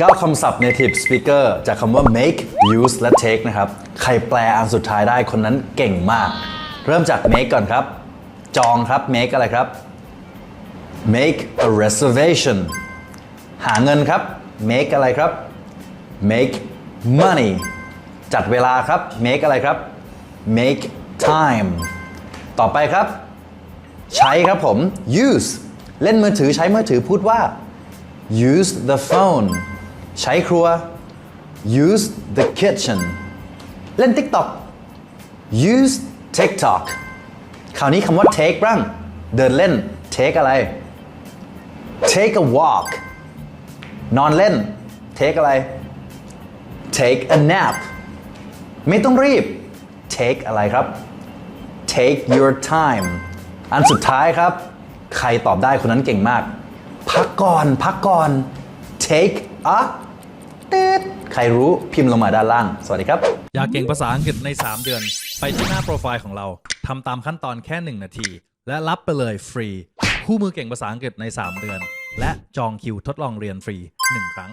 9 คำศัพท์ native speaker จากคำว่า make use และ take นะครับ ใครแปลอันสุดท้ายได้คนนั้นเก่งมาก เริ่มจาก make ก่อนครับ จองครับ make อะไรครับ make a reservation หาเงินครับ make อะไรครับ make money จัดเวลาครับ make อะไรครับ make time ต่อไปครับ ใช้ครับผม use เล่นมือถือใช้มือถือพูดว่า use the phone ใช้ครัว use the kitchen เล่น TikTok use TikTok คราวนี้คำว่า take บ้าง เดินเล่น take อะไร take a walk นอนเล่น take อะไร take a nap ไม่ต้องรีบ take อะไรครับ take your time อันสุดท้ายครับ ใครตอบได้คนนั้นเก่งมาก พักก่อน พักก่อน take a ตืดใครรู้พิมพ์ลงมาด้านล่าง สวัสดีครับ อยากเก่งภาษาอังกฤษใน 3 เดือน ไปที่หน้าโปรไฟล์ของเราทำตามขั้นตอนแค่ 1 นาที และรับไปเลยฟรี คู่มือเก่งภาษาอังกฤษใน 3 เดือน และจองคิวทดลองเรียนฟรี 1 ครั้ง